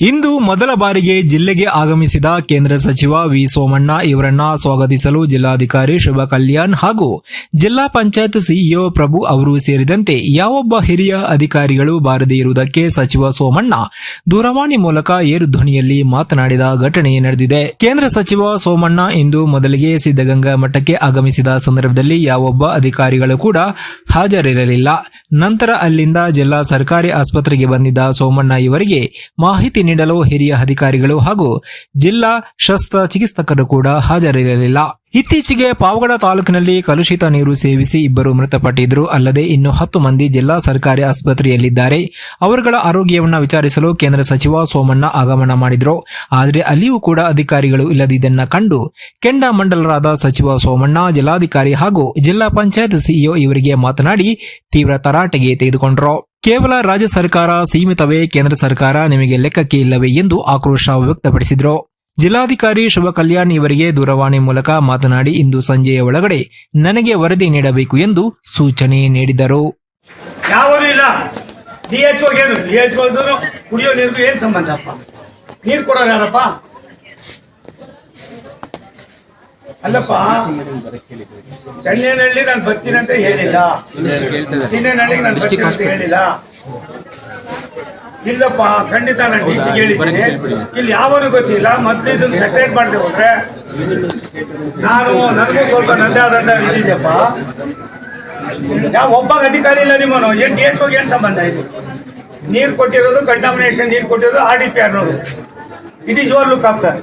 ಇಂದು ಮೊದಲ ಬಾರಿಗೆ ಜಿಲ್ಲೆಗೆ ಆಗಮಿಸಿದ ಕೇಂದ್ರ ಸಚಿವ ವಿ ಸೋಮಣ್ಣ ಇವರನ್ನ ಸ್ವಾಗತಿಸಲು ಜಿಲ್ಲಾಧಿಕಾರಿ ಶುಭ ಕಲ್ಯಾಣ್ ಹಾಗೂ ಜಿಲ್ಲಾ ಪಂಚಾಯತ್ ಸಿಇಒ ಪ್ರಭು ಅವರು ಸೇರಿದಂತೆ ಯಾವೊಬ್ಬ ಹಿರಿಯ ಅಧಿಕಾರಿಗಳು ಬಾರದೇ ಇರುವುದಕ್ಕೆ ಸಚಿವ ಸೋಮಣ್ಣ ದೂರವಾಣಿ ಮೂಲಕ ಏರು ಧ್ವನಿಯಲ್ಲಿ ಮಾತನಾಡಿದ ಘಟನೆ ನಡೆದಿದೆ. ಕೇಂದ್ರ ಸಚಿವ ಸೋಮಣ್ಣ ಇಂದು ಮೊದಲಿಗೆ ಸಿದ್ದಗಂಗಾ ಮಠಕ್ಕೆ ಆಗಮಿಸಿದ ಸಂದರ್ಭದಲ್ಲಿ ಯಾವೊಬ್ಬ ಅಧಿಕಾರಿಗಳು ಕೂಡ ಹಾಜರಿರಲಿಲ್ಲ. ನಂತರ ಅಲ್ಲಿಂದ ಜಿಲ್ಲಾ ಸರ್ಕಾರಿ ಆಸ್ಪತ್ರೆಗೆ ಬಂದಿದ್ದ ಸೋಮಣ್ಣ ಇವರಿಗೆ ಮಾಹಿತಿ ನೀಡಲು ಹಿರಿಯ ಅಧಿಕಾರಿಗಳು ಹಾಗೂ ಜಿಲ್ಲಾ ಶಸ್ತ್ರ ಚಿಕಿತ್ಸಕರು ಕೂಡ ಹಾಜರಿರಲಿಲ್ಲ. ಇತ್ತೀಚೆಗೆ ಪಾವಗಡ ತಾಲೂಕಿನಲ್ಲಿ ಕಲುಷಿತ ನೀರು ಸೇವಿಸಿ ಇಬ್ಬರು ಮೃತಪಟ್ಟಿದ್ರು ಅಲ್ಲದೆ ಇನ್ನು ಹತ್ತು ಮಂದಿ ಜಿಲ್ಲಾ ಸರ್ಕಾರಿ ಆಸ್ಪತ್ರೆಯಲ್ಲಿದ್ದಾರೆ. ಅವರುಗಳ ಆರೋಗ್ಯವನ್ನ ವಿಚಾರಿಸಲು ಕೇಂದ್ರ ಸಚಿವ ಸೋಮಣ್ಣ ಆಗಮನ ಮಾಡಿದ್ರು. ಆದರೆ ಅಲ್ಲಿಯೂ ಕೂಡ ಅಧಿಕಾರಿಗಳು ಇಲ್ಲದಿದ್ದನ್ನ ಕಂಡು ಕೆಂಡ ಮಂಡಲರಾದ ಸಚಿವ ಸೋಮಣ್ಣ, ಜಿಲ್ಲಾಧಿಕಾರಿ ಹಾಗೂ ಜಿಲ್ಲಾ ಪಂಚಾಯತ್ ಸಿಇಒ ಇವರಿಗೆ ಮಾತನಾಡಿ ತೀವ್ರ ತರಾಟೆಗೆ ತೆಗೆದುಕೊಂಡ್ರು. ಕೇವಲ ರಾಜ್ಯ ಸರ್ಕಾರ ಸೀಮಿತವೇ ಕೇಂದ್ರ ಸರ್ಕಾರ ನಿಮಗೆ ಲೆಕ್ಕಕ್ಕೆ ಇಲ್ಲವೇ ಎಂದು ಆಕ್ರೋಶ ವ್ಯಕ್ತಪಡಿಸಿದರು. ಜಿಲ್ಲಾಧಿಕಾರಿ ಶುಭ ಕಲ್ಯಾಣ್ ಇವರಿಗೆ ದೂರವಾಣಿ ಮೂಲಕ ಮಾತನಾಡಿ ಇಂದು ಸಂಜೆಯ ಒಳಗಡೆ ನನಗೆ ವರದಿ ನೀಡಬೇಕು ಎಂದು ಸೂಚನೆ ನೀಡಿದರು. ಯಾವನು ಇಲ್ಲ ಡಿ ಎಚ್ ಏನು ಡಿ ಎಚ್ ಕುಡಿಯೋ ನೀರಿಗೂ ಏನು ಸಂಬಂಧಪ್ಪ ನೀರು ಕೊಡೋರು ಯಾರಪ್ಪ ಅಲ್ಲಪ್ಪ ಚೆನ್ನೈನಹಳ್ಳಿ ನಾನು ಬರ್ತೀನಿ ಅಂತ ಹೇಳಿಲ್ಲ. ಚೆನ್ನೈನಹಳ್ಳಿಗೆ ನಾನು ಬರ್ತೀನಿ ಅಂತ ಹೇಳಿಲ್ಲ. ಇಲ್ಲಪ್ಪ ಖಂಡಿತ ನಾನು ಡಿ ಸಿ ಹೇಳಿದ್ದೀನಿ. ಇಲ್ಲಿ ಯಾವನು ಗೊತ್ತಿಲ್ಲ. ಮೊದಲು ಇದನ್ನು ಸೆಪರೇಟ್ ಮಾಡದೆ ಹೋದ್ರೆ ನಾನು ನನಗೂ ಸ್ವಲ್ಪ ನಂದೇ ಆದಂತ ಇದಿದೆಯಪ್ಪ ಯಾವ ಒಬ್ಬ ಅಧಿಕಾರಿ ಇಲ್ಲ ನಿಮ್ಮನು ಏನ್ ಡಿ ಎಚ್ ಏನ್ ಸಂಬಂಧ ಇದು? ನೀರು ಕೊಟ್ಟಿರೋದು ಕಂಟಾಮಿನೇಷನ್ ನೀರು ಕೊಟ್ಟಿರೋದು R D P ಆರ್ನವರು it is your look after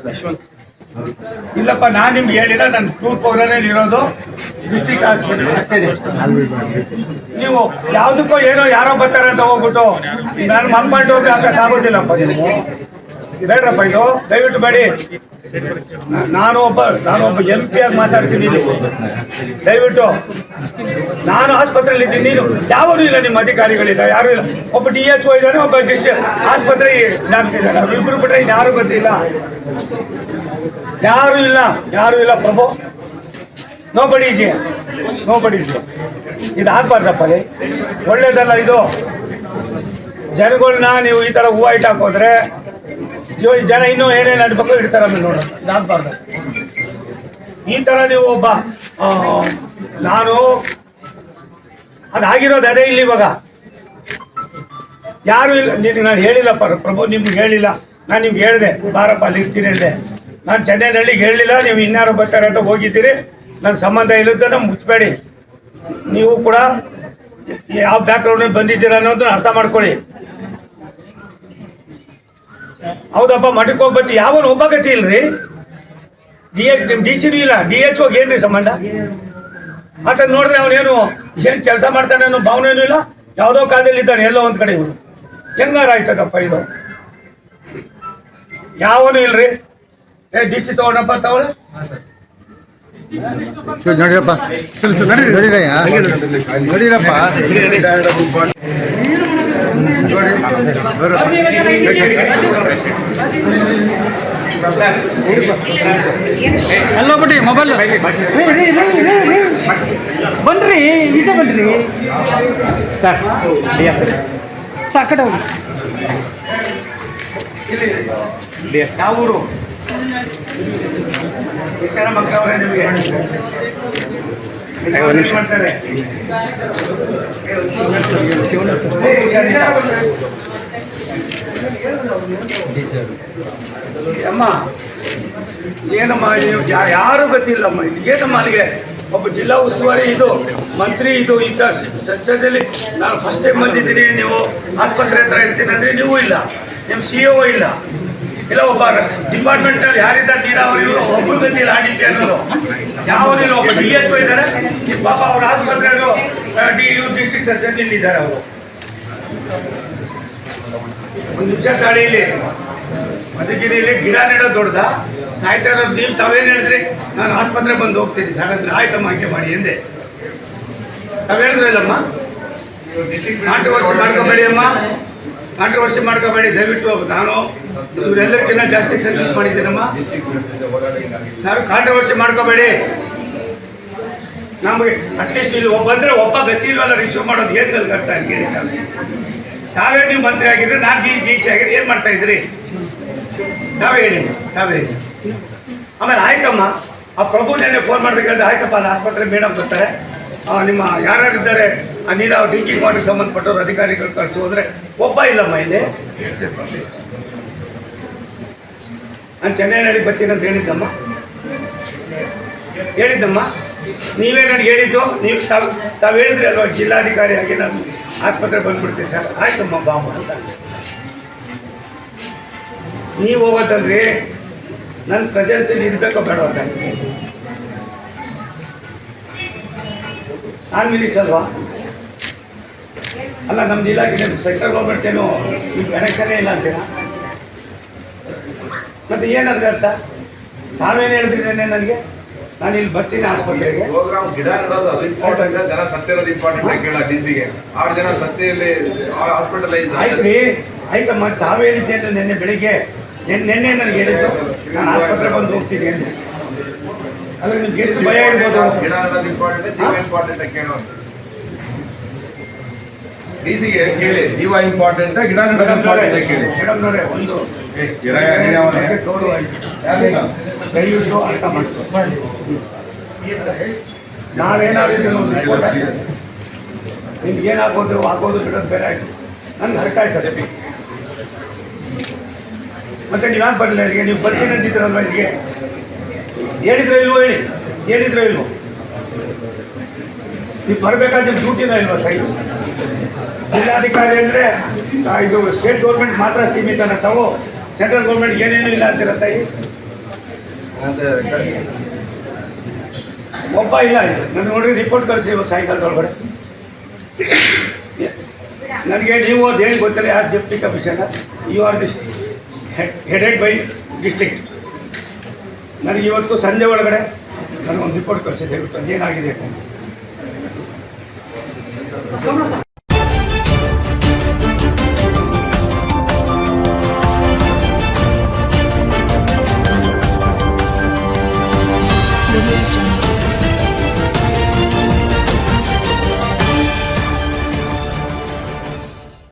ಇಲ್ಲಪ್ಪ, ನಾನು ನಿಮ್ಗೆ ಹೇಳಿಲ್ಲ ನನ್ನ ಟೂರ್ ಪ್ರೋಗ್ರಾಮಲ್ಲಿ ಇರೋದು. ಡಿಸ್ಟಿಕ್ ಹಾಸ್ಪಿಟಲ್ ಅಷ್ಟೇ. ನೀವು ಯಾವುದಕ್ಕೋ ಏನೋ ಯಾರೋ ಬರ್ತಾರೆ ಅಂತ ಹೋಗ್ಬಿಟ್ಟು, ನಾನು ಮನ್ಕೊಂಡು ಹೋಗಿ ಆಗೋದಿಲ್ಲಪ್ಪ ನೀವು. ಬೇಡ್ರಪ್ಪ ಇದು, ದಯವಿಟ್ಟು ಬೇಡಿ. ನಾನು ಒಬ್ಬ ನಾನು ಒಬ್ಬ ಎಂ ಪಿ ಆಗಿ ಮಾತಾಡ್ತೀನಿ ದಯವಿಟ್ಟು, ನಾನು ಆಸ್ಪತ್ರೆಯಲ್ಲಿ ಇದ್ದೀನಿ. ನೀನು ಯಾವೂ ಇಲ್ಲ, ನಿಮ್ಮ ಅಧಿಕಾರಿಗಳಿಲ್ಲ ಯಾರು ಇಲ್ಲ. ಒಬ್ಬ ಡಿ ಎಚ್ ಒ ಇದ್ದಾನೆ, ಒಬ್ಬ ಡಿಸ್ಟ್ರಿಕ್ಟ್ ಆಸ್ಪತ್ರೆ ಡಾಕ್ಟರ್ ಇಬ್ಬರು ಇನ್ನು ಯಾರು ಗೊತ್ತಿಲ್ಲ. ಯಾರು ಇಲ್ಲ ಯಾರು ಇಲ್ಲ ಪ್ರಭು. ನೋ ಬಡಿ ಜಿ ನೋ ಬಡಿ ಜಿ ಇದು ಆಗ್ಬಾರ್ದಪ್ಪ ರೀ ಒಳ್ಳೇದಲ್ಲ ಇದು. ಜನಗಳನ್ನ ನೀವು ಈ ಥರ ಹೂವು ಇಟ್ಟು ಹಾಕೋದ್ರೆ ಜೀವ ಜನ ಇನ್ನೂ ಏನೇನು ಅಡ್ಬೇಕು ಇಡ್ತಾರೆ ನೋಡೋಣ ಇದಾಗಬಾರ್ದು. ಈ ಥರ ನೀವು ಒಬ್ಬ ನಾನು, ಅದಾಗಿರೋದು ಅದೇ ಇಲ್ಲಿ ಇವಾಗ. ಯಾರು ಇಲ್ಲ ನಿನಗೆ ನಾನು ಹೇಳಿಲ್ಲಪ್ಪ, ಪ್ರಭು, ನಿಮ್ಗೆ ಹೇಳಿಲ್ಲ. ನಾನು ನಿಮ್ಗೆ ಹೇಳಿದೆ, ಬಾರಪ್ಪ, ಅಲ್ಲಿ ಇರ್ತೀನಿ ಅಂದೆ. ನಾನು ಚೆನ್ನೈನಹಳ್ಳಿಗೆ ಹೇಳಲಿಲ್ಲ ನೀವು ಇನ್ಯಾರು ಬರ್ತಾರೆ ಅಂತ ಹೋಗಿದ್ದೀರಿ. ನನ್ನ ಸಂಬಂಧ ಇಲ್ಲದನ್ನ ಮುಚ್ಚಬೇಡಿ ನೀವು ಕೂಡ ಯಾವ ಬ್ಯಾಕ್ಗ್ರೌಂಡ್ ಬಂದಿದ್ದೀರ ಅನ್ನೋದನ್ನ ಅರ್ಥ ಮಾಡ್ಕೊಳ್ಳಿ. ಹೌದಪ್ಪ, ಮಠಕ್ಕೆ ಹೋಗ್ಬತ್ತಿ ಯಾವನು ಒಬ್ಬ ಗತಿ ಇಲ್ರಿ? ಡಿ ಎಚ್ ನಿಮ್ಮ ಡಿ ಸಿನೂ ಇಲ್ಲ. ಡಿ ಎಚ್ ಹೋಗಿ ಏನ್ರಿ ಸಂಬಂಧ? ಆತ ನೋಡಿದ್ರೆ ಅವನೇನು ಏನು ಕೆಲಸ ಮಾಡ್ತಾನೆ ಅನ್ನೋ ಭಾವನೆನೂ ಇಲ್ಲ. ಯಾವುದೋ ಕಾಲದಲ್ಲಿ ಇದ್ದಾನೆ, ಎಲ್ಲೋ ಒಂದು ಕಡೆ ಇವರು ಹೆಂಗಾರ ಆಯ್ತದಪ್ಪ ಇದು? ಯಾವನು ಇಲ್ರಿ? ಏ ಡಿ ಸಿ ತಗೊಂಡಪ್ಪ ತಗೊಳ್ಳಿ? ನೋಡಿರಪ್ಪ ನೋಡಿರಪ್ಪ ನೋಡಿ ಹಲೋ ಬಿಡ್ರಿ ಮೊಬೈಲ್ ಬನ್ರಿ ಈಚೆ ಬನ್ರಿ. Sir sir. ಇಲ್ಲಿ ಹೋಗಿ ಯಾವ ಊರು. ಎಷ್ಟು ಮಕ್ಕಳವ್ರೆ ನಿಮಗೆ ಮಾಡ್ತಾರೆ. ಅಮ್ಮ, ಏನಮ್ಮ ನೀವು ಯಾರು ಗೊತ್ತಿಲ್ಲಮ್ಮ ಏನಮ್ಮ ಅಲ್ಲಿಗೆ? ಒಬ್ಬ ಜಿಲ್ಲಾ ಉಸ್ತುವಾರಿ ಇದು, ಮಂತ್ರಿ ಇದು ಇಂಥ ಸಜ್ಜದಲ್ಲಿ ನಾನು ಫಸ್ಟ್ ಟೈಮ್ ಬಂದಿದ್ದೀನಿ. ನೀವು ಆಸ್ಪತ್ರೆ ಹತ್ರ ಇರ್ತೀನಿ ಅಂದರೆ ನೀವು ಇಲ್ಲ. ನಿಮ್ಮ ಸಿ ಒ ಇಲ್ಲ. ಇಲ್ಲ, ಒಬ್ಬ ಡಿಪಾರ್ಟ್ಮೆಂಟ್ನಲ್ಲಿ ಯಾರಿದ್ದಾರೆ ನೀರಾವರಿ ಒಬ್ಬರು ಗತಿಯಲ್ಲಿ ಆಡಿದ್ದೆ ಅನ್ನೋದು ಯಾವನಿಲ್ಲ ಒಬ್ಬ ಡಿ ಎಸ್ ಇದ್ದಾರೆ. ಈ ಪಾಪ ಅವ್ರ ಆಸ್ಪತ್ರೆಯಲ್ಲೂ ಡಿ ಯು ಡಿಸ್ಟ್ರಿಕ್ಟ್ ಸರ್ಜನ್ ಇಲ್ಲಿದ್ದಾರೆ ಅವರು. ಒಂದು ನಿಮಿಷ ತಾಳಿಯಲ್ಲಿ ಮಧುಗಿರಿಯಲ್ಲಿ ಗಿಡ ನೆಡೋದು ದೊಡ್ಡದ. ಸಾಯ್ತಾ ಇರೋದು ನೀವು ತಾವೇನು ಹೇಳಿದ್ರಿ? ನಾನು ಆಸ್ಪತ್ರೆ ಬಂದು ಹೋಗ್ತೀನಿ. ಸರ್ ಅಂದ್ರೆ ಆಯ್ತಮ್ಮ ಹಾಗೆ ಮಾಡಿ ಎಂದೆ. ತಾವು ಹೇಳಿದ್ರಲ್ಲಮ್ಮ? ಕಾಂಟ್ರವರ್ಸಿ ಮಾಡ್ಕೋಬೇಡಿ ಅಮ್ಮ. ಕಾಂಟ್ರವರ್ಸಿ ಮಾಡ್ಕೋಬೇಡಿ. ದಯವಿಟ್ಟು ನಾನು ಇವರೆಲ್ಲಕ್ಕಿಂತ ಜಾಸ್ತಿ ಸರ್ವಿಸ್ ಮಾಡಿದ್ದೀನಮ್ಮ. ಸರ್ ಕಾಂಟ್ರವರ್ಸಿ ಮಾಡ್ಕೋಬೇಡಿ. ನಮಗೆ ಅಟ್ಲೀಸ್ಟ್ ಇಲ್ಲಿ ಒಬ್ಬ ಬಂದರೆ ಒಬ್ಬ ಗತಿ ಇಲ್ವಲ್ಲ ರಿಸೀವ್ ಮಾಡೋದು ಏನು ಕಲ್ಕರ್ತಾ ಏನಿಲ್ಲ ತಾವೇ. ನೀವು ಮಂತ್ರಿ ಆಗಿದ್ರೆ ನಾನು ಜಿ ಜಿ ಸಿ ಆಗಿದ್ರೆ ಏನು ಮಾಡ್ತಾ ಇದ್ರಿ? ತಾವೇ ಹೇಳಿ ತಾವೇ ಹೇಳಿ. ಆಮೇಲೆ ಆಯ್ತಮ್ಮ, ಆ ಪ್ರಭು ನೆನ್ನೆ ಫೋನ್ ಹೇಳಿದೆ, ಆಯ್ತಪ್ಪ ಅಲ್ಲಿ ಆಸ್ಪತ್ರೆ ಮೇಡಮ್ ಬರ್ತಾರೆ. ನಿಮ್ಮ ಯಾರ್ಯಾರಿದ್ದಾರೆ? ಆ ನೀರಾವರಿ ಡ್ರಿಂಕಿಂಗ್ ವಾಟರ್ಗೆ ಸಂಬಂಧಪಟ್ಟವ್ರು ಅಧಿಕಾರಿಗಳು ಕಳಿಸಿ ಹೋದ್ರೆ ಒಬ್ಬ ಇಲ್ಲಮ್ಮ ಇಲ್ಲಿ. ನಾನು ಚೆನ್ನೈನಲ್ಲಿ ಬರ್ತೀನಿ ಅಂತ ಹೇಳಿದ್ದಮ್ಮ. ಹೇಳಿದ್ದಮ್ಮ. ನೀವೇ ನನಗೆ ಹೇಳಿದ್ದು, ನೀವು ತಾವು ತಾವು ಹೇಳಿದ್ರಿ ಅಲ್ವಾ ಜಿಲ್ಲಾಧಿಕಾರಿಯಾಗಿ ನಾನು ಆಸ್ಪತ್ರೆ ಬಂದ್ಬಿಡ್ತೀನಿ ಸರ್. ಆಯ್ತಮ್ಮ ಬಾಮ ಅಂತ. ನೀವು ಹೋಗೋದಲ್ರಿ ನನ್ನ ಪ್ರೆಸೆನ್ಸಲ್ಲಿ ಇರಬೇಕೋ ಬೇಡ ಅಂತ. ನಾನು ಮಿನಿಸ್ ಅಲ್ವಾ? ಅಲ್ಲ ನಮ್ದು ಇಲಾಖೆ ಸೆಂಟ್ರಲ್ ಗೌರ್ಮೆಂಟ್ ಏನು ನಿಮ್ಮ ಕನೆಕ್ಷನೇ ಇಲ್ಲ ಅಂತೀರಾ? ಮತ್ತೆ ಏನರ್ಥ ಅರ್ಥ? ತಾವೇನು ಹೇಳಿದ್ರಿ ನೆನ್ನೆ ನನಗೆ? ನಾನು ಇಲ್ಲಿ ಬರ್ತೀನಿ ಆಸ್ಪತ್ರೆಗೆ. ಪ್ರೋಗ್ರಾಮ್ ಗಿಡ ನೆಡೋದು ಅದು ಇಂಪಾರ್ಟೆಂಟ್ ಜನ ಸತ್ತಿರೋದು ಇಂಪಾರ್ಟೆಂಟ್ ಕೇಳ ಡಿ ಸಿಗೆ ಆರು ಜನ ಸತ್ತಿಯಲ್ಲಿ ಹಾಸ್ಪಿಟಲೈಸ್ ಆಯ್ತು ರೀ ಆಯ್ತಮ್ಮ ತಾವೇ ಹೇಳಿದ್ದೆ ಅಂತ ನಿನ್ನೆ ಬೆಳಿಗ್ಗೆ. ನೆನ್- ನಿನ್ನೆ ನನಗೆ ಹೇಳಿದ್ದು. ನಾನು ಆಸ್ಪತ್ರೆ ಬಂದು ಹೋಗ್ತೀನಿ ಅಂತ ಅಲ್ಲ ನಿಮ್ಗೆ ಎಷ್ಟು ಭಯ ಇರ್ಬೋದು? ಗಿಡ ನೆಡೋದು ಇಂಪಾರ್ಟೆಂಟ್ ಕೇಳುವಂತ ಇಂಪಾರ್ಟೆಂಟ್ ಕೇಳೋ ಡಿ ಸಿಗೆ ಕೇಳಿ ಜೀವ ಇಂಪಾರ್ಟೆಂಟ್ ಗಿಡ ಇಂಪಾರ್ಟೆಂಟ್ ಕೇಳಿ? ದಯವಿಟ್ಟು ಅರ್ಥ ರಿಪೋರ್ಟ್ ಹಾಕಿದ್ರೆ ನಿಮ್ಗೆ ಏನಾಗೋದು ಆಗೋದು ಬಿಡೋದು ಬೇರೆ ಆಯಿತು. ನನ್ಗೆ ಹರ್ಟ್ ಆಯ್ತದೆ ಮತ್ತೆ ನೀವು ಯಾಕೆ ಬರಲಿಲ್ಲ ಇಲ್ಲಿಗೆ? ನೀವು ಬರ್ತೀನಿ ಅಂತಿದ್ರಲ್ವ ಇಲ್ಲಿಗೆ? ಹೇಳಿದ್ರೋ ಇಲ್ವೋ ಹೇಳಿ? ಹೇಳಿದ್ರೋ ಇಲ್ವೋ? ನೀವು ಬರಬೇಕಾದ್ರೆ ಡ್ಯೂಟಿನ ಇಲ್ವಾ ತಾಯಿ? ಜಿಲ್ಲಾಧಿಕಾರಿ ಅಂದರೆ ಇದು ಸ್ಟೇಟ್ ಗೌರ್ಮೆಂಟ್ ಮಾತ್ರ ಸೀಮಿತನ ತಾವು ಸೆಂಟ್ರಲ್ ಗೌರ್ಮೆಂಟ್ ಏನೇನು ಇಲ್ಲ ಅಂತೀರ ತಾಯಿ? ಒಬ್ಬ ಇಲ್ಲ ಇದು. ನನ್ನ ನೋಡಿ ರಿಪೋರ್ಟ್ ಕಳಿಸಿ ಇವತ್ತು ಸಾಯಂಕಾಲದೊಳಗಡೆ. ನನಗೆ ನೀವು ಅದೇನು ಗೊತ್ತಿಲ್ಲ as deputy commissioner you are this headed by district ನನಗೆ ಇವತ್ತು ಸಂಜೆ ಒಳಗಡೆ ನನಗೊಂದು ರಿಪೋರ್ಟ್ ಕಳಿಸಿದ್ದೆ ಇವತ್ತು ಅದೇನಾಗಿದೆ ಅಂತ.